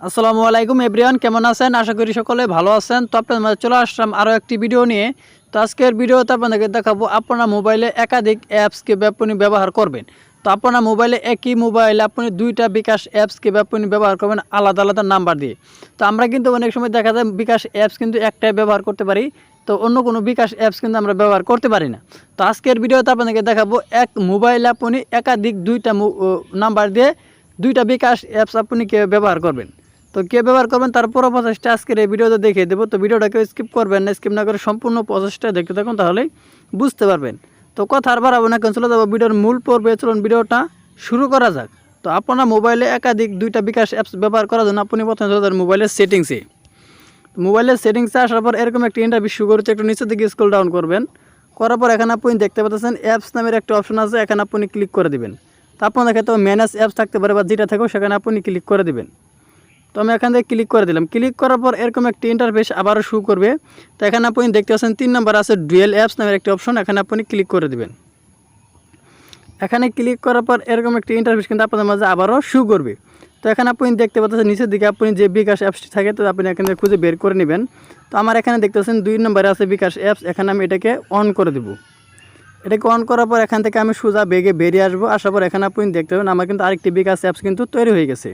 আসসালামু আলাইকুম এভরিওয়ান, কেমন আছেন? আশা করি সকলে ভালো আছেন। তো আপনাদের মাঝে চলে আসলাম আরও একটি ভিডিও নিয়ে। তো আজকের ভিডিওতে আপনাদেরকে দেখাবো আপনার মোবাইলে একাধিক অ্যাপস কীভাবে আপনি ব্যবহার করবেন। তো আপনার মোবাইলে একই মোবাইলে আপনি দুইটা বিকাশ অ্যাপস কীভাবে আপনি ব্যবহার করবেন আলাদা আলাদা নাম্বার দিয়ে। তো আমরা কিন্তু অনেক সময় দেখা যায় বিকাশ অ্যাপস কিন্তু একটাই ব্যবহার করতে পারি। তো অন্য কোনো বিকাশ অ্যাপস কিন্তু আমরা ব্যবহার করতে পারি না। তো আজকের ভিডিওতে আপনাদেরকে দেখাবো এক মোবাইলে আপনি একাধিক দুইটা নাম্বার দিয়ে দুইটা বিকাশ অ্যাপস আপনি ব্যবহার করবেন। তো কে ব্যবহার করবেন, তার পুরো প্রসেসটা আজকের এই ভিডিওতে দেখিয়ে দেবো। তো ভিডিওটাকে স্কিপ করবেন না স্কিপ না করে সম্পূর্ণ প্রসেসটা দেখতে থাকুন, তাহলেই বুঝতে পারবেন। তো কথা আর বাড়াবো না চলে যাব ভিডিওর মূল পর্বে। চলুন ভিডিওটা শুরু করা যাক। তো আপনার মোবাইলে একাধিক দুইটা বিকাশ অ্যাপস ব্যবহার করার জন্য আপনি প্রথমে চলে যাবেন মোবাইলের সেটিংসে মোবাইলের সেটিংসে আসার পর এরকম একটি ইন্টারভিউ শুরু করছে, একটু নিচের দিকে স্কুল ডাউন করবেন। করার পর এখানে আপনি দেখতে পাচ্ছেন অ্যাপস নামের একটা অপশন আছে, এখানে আপনি ক্লিক করে দেবেন। তো আপনাদের ক্ষেত্রে ম্যানেজ অ্যাপস থাকতে পারে বা যেটা থাকো সেখানে আপনি ক্লিক করে দিবেন। তো আমি এখান থেকে ক্লিক করে দিলাম। ক্লিক করার পর এরকম একটি ইন্টারফেস আবারও শুরু করবে। তো এখানে আপনি দেখতে পাচ্ছেন তিন নম্বর আছে ডুয়েল অ্যাপস নামের একটি অপশন এখানে আপনি ক্লিক করে দেবেন। এখানে ক্লিক করার পর এরকম একটি ইন্টারফেস কিন্তু আপনাদের মাঝে আবারও শুরু করবে। তো এখানে আপনি দেখতে পাচ্ছেন নিচের দিকে আপনি যে বিকাশ অ্যাপসটি থাকে, তো আপনি এখান থেকে খুঁজে বের করে নেবেন। তো আমার এখানে দেখতে পাচ্ছেন দুই নম্বরে আছে বিকাশ অ্যাপস এখানে আমি এটাকে অন করে দেবো। এটাকে অন করার পর এখান থেকে আমি সোজা বেগে বেরিয়ে আসব। আসার পর এখানে আপনি দেখতে পাবেন আমার কিন্তু আরেকটি বিকাশ অ্যাপস কিন্তু তৈরি হয়ে গেছে।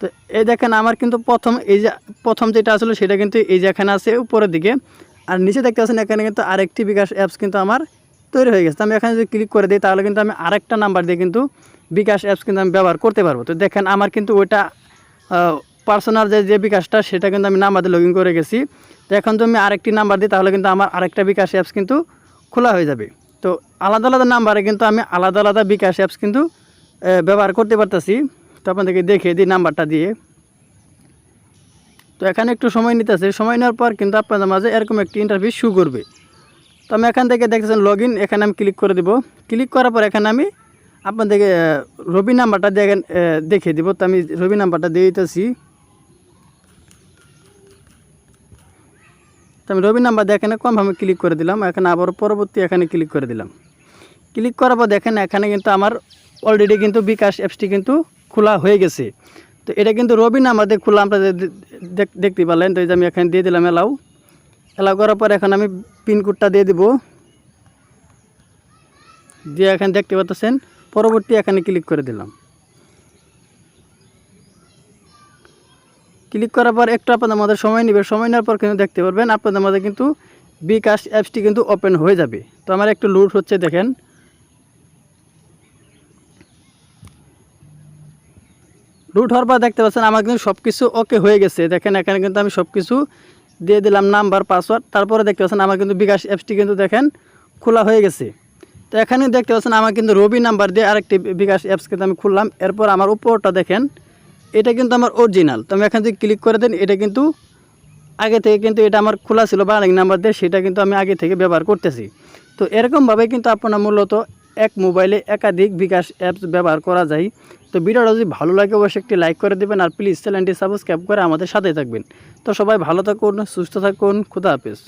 তো এই দেখেন আমার কিন্তু প্রথম এই যে, প্রথম যেটা আসলে সেটা কিন্তু এই যে এখানে আছে উপরের দিকে। আর নিচে দেখতে পাচ্ছেন এখানে কিন্তু আরেকটি বিকাশ অ্যাপস কিন্তু আমার তৈরি হয়ে গেছে। আমি এখানে যদি ক্লিক করে দিই তাহলে কিন্তু আমি আরেকটা নাম্বার দিয়ে কিন্তু বিকাশ অ্যাপস কিন্তু আমি ব্যবহার করতে পারব। তো দেখেন আমার কিন্তু ওইটা পার্সোনাল যে যে বিকাশটা সেটা কিন্তু আমি নাম্বার দিয়ে লগ করে গেছি। তো এখন যদি আমি আরেকটি নাম্বার দিই তাহলে কিন্তু আমার আরেকটা বিকাশ অ্যাপস কিন্তু খোলা হয়ে যাবে। তো আলাদা আলাদা নাম্বারে কিন্তু আমি আলাদা আলাদা বিকাশ অ্যাপস কিন্তু ব্যবহার করতে পারতেছি। তো আপনাদেরকে দেখিয়ে দিই নাম্বারটা দিয়ে। তো এখানে একটু সময় নিতেছে। সময় নেওয়ার পর কিন্তু আপনাদের মাঝে এরকম একটি ইন্টারভিউ শুরু করবে। তো আমি এখান থেকে দেখতেছেন লগ ইন এখানে আমি ক্লিক করে দিব। ক্লিক করার পর এখানে আমি আপনাদেরকে রবি নাম্বারটা দেখেন দেখিয়ে দিব। তো আমি রবি নাম্বারটা দিয়ে দিতেছি। তো আমি রবি নাম্বার কম আমি ক্লিক করে দিলাম। এখানে আবার পরবর্তী এখানে ক্লিক করে দিলাম। ক্লিক করার পর দেখেন এখানে কিন্তু আমার অলরেডি কিন্তু বিকাশ অ্যাপসটি কিন্তু খোলা হয়ে গেছে। তো এটা কিন্তু রবি নাম্বার দিয়ে খোলা, আমরা দেখতে পারলেন, তো এই যে আমি এখানে দিয়ে দিলাম এলাও। এলাও করার পর এখন আমি পিনকোডটা দিয়ে দিব। দিয়ে এখানে দেখতে পাচ্ছেন পরবর্তী এখানে ক্লিক করে দিলাম। ক্লিক করার পর একটু আপনাদের মধ্যে সময় নেবে। সময় নেওয়ার পর কিন্তু দেখতে পারবেন, আপনাদের মধ্যে কিন্তু বিকাশ অ্যাপসটি কিন্তু ওপেন হয়ে যাবে। তো আমার একটু লুট হচ্ছে, দেখেন। রুট হওয়ার পর দেখতে পাচ্ছেন আমার কিন্তু সব কিছু ওকে হয়ে গেছে। দেখেন এখানে কিন্তু আমি সব কিছু দিয়ে দিলাম নাম্বার পাসওয়ার্ড তারপরে দেখতে পাচ্ছেন আমার কিন্তু বিকাশ অ্যাপসটি কিন্তু দেখেন খোলা হয়ে গেছে। তো এখানে দেখতে পাচ্ছেন আমার কিন্তু রবি নাম্বার দিয়ে আরেকটি বিকাশ অ্যাপস কিন্তু আমি খুললাম। এরপর আমার উপরটা দেখেন, এটা কিন্তু আমার অরিজিনাল তো আমি এখান থেকে ক্লিক করে দেন, এটা কিন্তু আগে থেকে কিন্তু এটা আমার খোলা ছিল বার্নিং নাম্বার দিয়ে সেটা কিন্তু আমি আগে থেকে ব্যবহার করতেছি। তো এরকমভাবে কিন্তু আপনার মূলত এক মোবাইলে একাধিক বিকাশ অ্যাপস ব্যবহার করা যায়। তো ভিডিওটা যদি ভালো লাগে, অবশ্যই একটি লাইক করে দেবেন আর প্লিজ চ্যানেলটি সাবস্ক্রাইব করে আমাদের সাথে থাকবেন। তো সবাই ভালো থাকুন, সুস্থ থাকুন, খুদা হাফেজ।